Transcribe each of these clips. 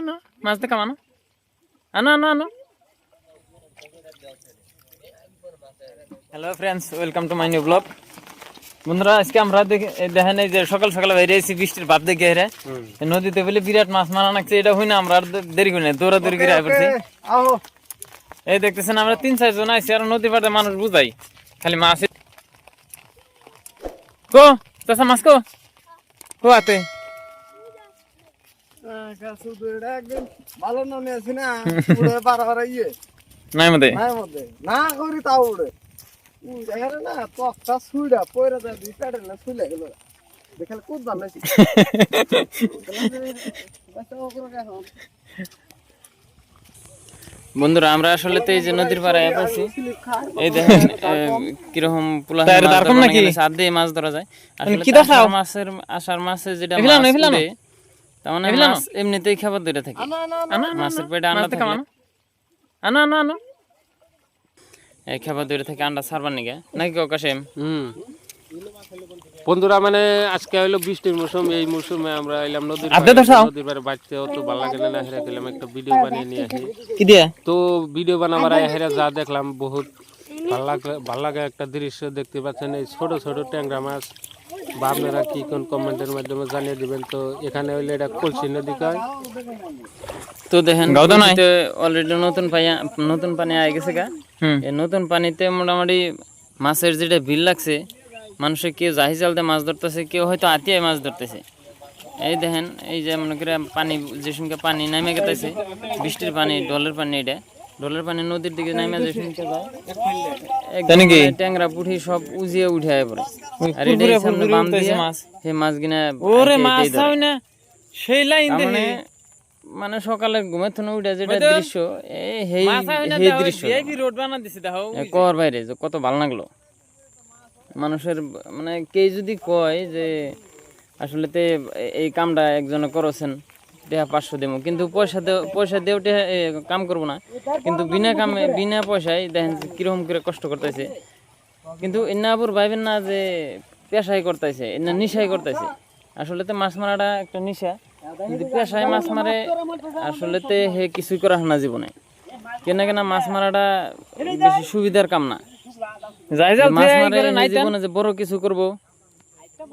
আনো মাছ দেখাম আনো আনো আনো আনো hello friends welcome to my new blog বন্ধুরা আজকে আমরা দেখে এই দেখেন এই যে সকাল সকাল বাইরে এসেছি বৃষ্টির ভাব দেখে হেরে নদীতে বলে বিরাট মাছ মারা নাকছে এটা হই না আমরা আর দেরি করি না দৌড়াদৌড়ি করে পড়ছি। এই দেখতেছেন আমরা তিন চারজন আইছি আর নদীর পাড়ে মানুষ বুঝাই। খালি মাছ কো চাষা মাছ কো? কো আতে ভালো নামে আছি না উড়ে বারবার নাই মধ্যে নাই মধ্যে না করি তাও উড়ে উড়ে না তকটা সুইডা পয়রা যায় দুই প্যাডেল না সুইলে গেল দেখালে খুব দাম নাকি বন্ধুরা আমরা আসলে তো এই যে নদীর পাড়ে আছি এই দেখেন কীরকম পোলা সাত দিয়ে মাছ ধরা যায়। আসলে কি তো মাছের আষাঢ় মাসে যেটা এগুলানো, মাছ এগুলানো? উঠে, তার মানে মাছ এমনিতেই খাবার থাকে। মাছের পেটে আন্ডা থাকে আনো। আনো আনো এই খাবার থাকে আন্ডা ছাড়বার নিগে। নাকি কাশেম হুম। বন্ধুরা মানে আজকে হলো বৃষ্টির মৌসুম। এই মৌসুমে আমরা এলাম নদীর। নদীর পাড়ে বাঁচতে অত ভালো লাগে না হেরে গেলাম একটা ভিডিও বানিয়ে নিয়ে আসি। কি দিয়ে? তো ভিডিও বানাবার হেরে যা দেখলাম বহুত ভালো লাগে ভালো লাগে একটা দৃশ্য দেখতে পাচ্ছেন। এই ছোট ছোট ট্যাংরা মাছ। বা আপনারা কি কোন কমেন্টের মাধ্যমে জানিয়ে দিবেন? তো এখানে হইলে এটা কলসি নদী কয়? তো দেখেন অলরেডি নতুন পানি নতুন পানি আই গেছে গা। এই নতুন পানিতে মোটামুটি মাছের যেটা ভিড় লাগছে মানুষে কেউ জাহি জালতে মাছ ধরতেছে কেউ হয়তো আতিয়ায় মাছ ধরতেছে। এই দেখেন এই যে মনে করে পানি যে সঙ্গে পানি নামে গেতেছে বৃষ্টির পানি ডলের পানি এটা। ডলের পানি নদীর দিকে নামে যে একদম মানে ট্যাংরা পুঠি সব উজিয়ে উঠে আয় পড়ে। আর সামনে বাম দিয়ে সেই মাছ গিনা ওরে মাছ না সেই লাইন মানে মানে সকালে ঘুমে থুনে উঠে যেটা দৃশ্য এই হেই হেই দৃশ্য। রোড বানা দিছে দেখো কর বাইরে যে কত ভালো লাগল। মানুষের মানে কে যদি কয় যে আসলে তে এই কামটা একজনে করছেন টেহা পাঁচশো দেবো। কিন্তু পয়সা পয়সা দেও টেহা কাম করব না। কিন্তু বিনা কামে বিনা পয়সায় দেখেন কীরকম করে কষ্ট করতেছে। কিন্তু এনা আবার ভাইবেন না যে পেশাই করতেছে এনা নিশাই করতেছে। আসলে তো মাছ মারাটা একটা নিশা। কিন্তু পেশায় মাছ মারে আসলে তে হে কিছুই করা হয় না জীবনে। কেন কেন মাছ মারাটা বেশি সুবিধার কাম না। মাছ মারে জীবনে যে বড় কিছু করব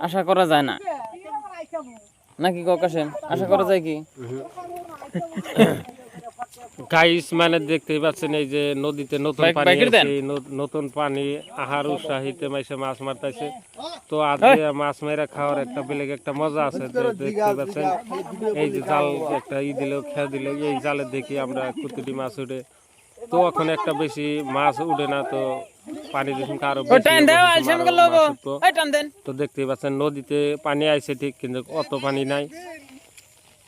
আশা করা যায় না। নাকি কাশেম আশা করা যায় কি? গাইস মানে দেখতেই পাচ্ছেন এই যে নদীতে নতুন পানি নতুন পানি আহার উৎসাহিতে মাইসে মাছ মারতেছে। তো আজকে মাছ মেরে খাওয়ার একটা বেলেগ একটা মজা আছে দেখতে পাচ্ছেন এই যে জাল একটা ই দিল খেয়া দিল এই জালে দেখি আমরা প্রতিটি মাছ উঠে। তো এখন একটা বেশি মাছ উঠে না তো পানি যখন আরও। তো। দেখতেই পাচ্ছেন নদীতে পানি আইছে ঠিক কিন্তু অত পানি নাই।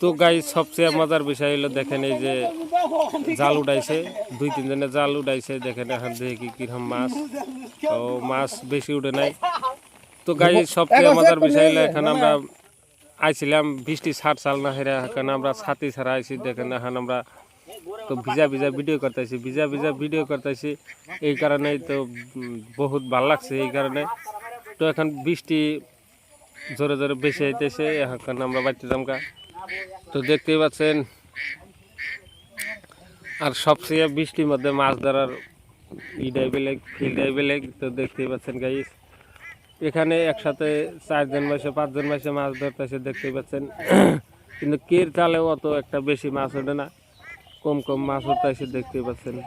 তো গাই সবচেয়ে মজার বিষয় হলো দেখেন এই যে জাল উঠাইছে দুই তিন জনে জাল উঠাইছে দেখেন এখন দেখি কীরকম মাছ। তো মাছ বেশি উঠে নাই। তো গাই সবচেয়ে মজার বিষয় হলো এখন আমরা আইছিলাম বৃষ্টি ছাড় চাল না হেরে এখন আমরা ছাতি ছাড়া আইছি দেখেন এখন আমরা তো ভিজা ভিজা ভিডিও করতেছি, ভিজা ভিজা ভিডিও করতেছি। এই কারণেই তো বহুত ভালো লাগছে এই কারণে। তো এখন বৃষ্টি জোরে জোরে বেশি আইতেছে, এখন আমরা বাড়তে যামকা তো দেখতেই পাচ্ছেন, আর সবচেয়ে বৃষ্টির মধ্যে মাছ ধরার ইডাই বেলেগ ফিল্ডাই বেলেগ তো দেখতেই পাচ্ছেন গাইস এখানে একসাথে চারজন মাসে পাঁচজন মাসে মাছ ধরতেছে, দেখতেই পাচ্ছেন। কিন্তু কের চালেও অত একটা বেশি মাছ ওঠে না। কম কম মাছ উঠতেছে দেখতে পাচ্ছেন। না?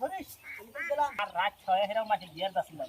হরিশ আর রাত ছয় হেরাও মাঠে গিয়ার দাসিলাম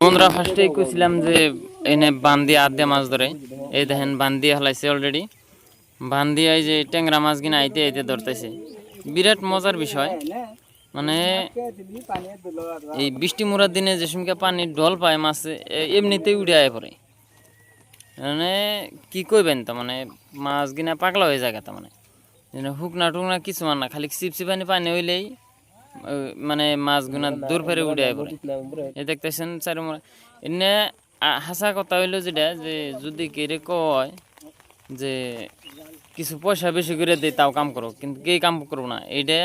বন্ধুরা ফার্স্টেই কইছিলাম যে এনে বান্দি আদে মাছ ধরে। এই দেখেন, বান্দি হলাইছে অলরেডি বান্দি যে ট্যাংরা মাছ কিনা আইতে আইতে ধরতেছে। বিরাট মজার বিষয়। মানে এই বৃষ্টি মুরার দিনে যে সময়কে পানি ঢল পায় মাছ এমনিতেই উঠে আয় পড়ে। মানে কি কইবেন তো মানে মাছ গিনা পাগলা হয়ে যায় তা মানে। হুকনা টুকনা কিছু না, খালি চিপচি পানি হইলেই মানে মাছ গুনা দূর ফেরে উঠে আয় পড়ে। এ দেখতেছেন চারি মোড়া এনে হাসা কথা হইল যেটা, যে যদি কেরে কয় যে, কিছু পয়সা বেশি করে দেয় তাও কাম করো। কিন্তু কে কাম করব না। এইটা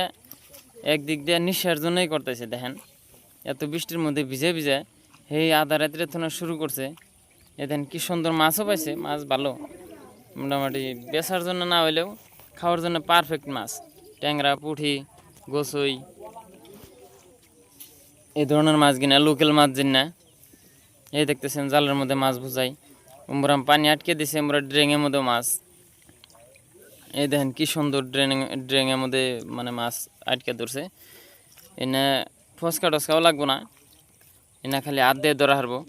একদিক দিয়ে নিঃশ্বার জন্যই করতেছে, দেখেন। এত বৃষ্টির মধ্যে ভিজে ভিজে সেই আধা রাত্রে থানা শুরু করছে। এদেন কি সুন্দর মাছও পাইছে, মাছ ভালো। মোটামুটি বেচার জন্য না হইলেও খাওয়ার জন্য পারফেক্ট মাছ। ট্যাংরা পুঁঠি গোসই, এই ধরনের মাছ কিনা লোকাল মাছ না এই দেখতেছেন জালের মধ্যে মাছ বুঝাই আমরা পানি আটকে দিছে আমরা ড্রেঙের মধ্যে মাছ। এই দেখেন কি সুন্দর ড্রেন ড্রেঙের মধ্যে মানে মাছ আটকে ধরছে। এনে ফসকা টসকাও লাগবো না। এনে খালি হাত দিয়ে ধরা হারবো।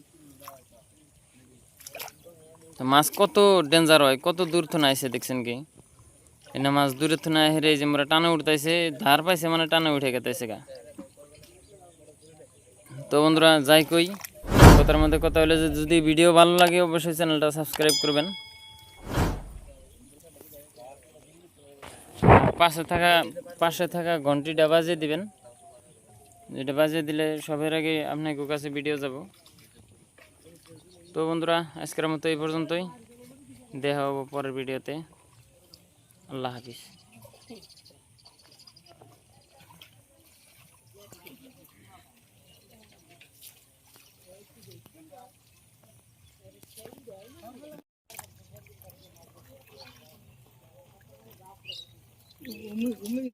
তো মাছ কত ডেঞ্জার হয়, কত দূর থুনা আইসে দেখছেন কি? এনে মাছ দূরে থুনা হেরে যে আমরা টানে উঠতেছে ধার পাইছে মানে টানে উঠে গেতেছে গা। তো বন্ধুরা, যাই কই, কথার মধ্যে কথা হলে যে যদি ভিডিও ভালো লাগে, অবশ্যই চ্যানেলটা সাবস্ক্রাইব করবেন। পাশে থাকা পাশে থাকা ঘন্টিটা বাজিয়ে দিবেন। যেটা বাজিয়ে দিলে সবের আগে আপনাকে কাছে ভিডিও যাব। তো বন্ধুরা, আজকের মতো এই পর্যন্তই। দেখা হব পরের ভিডিওতে আল্লাহ হাফিজ। 我们我们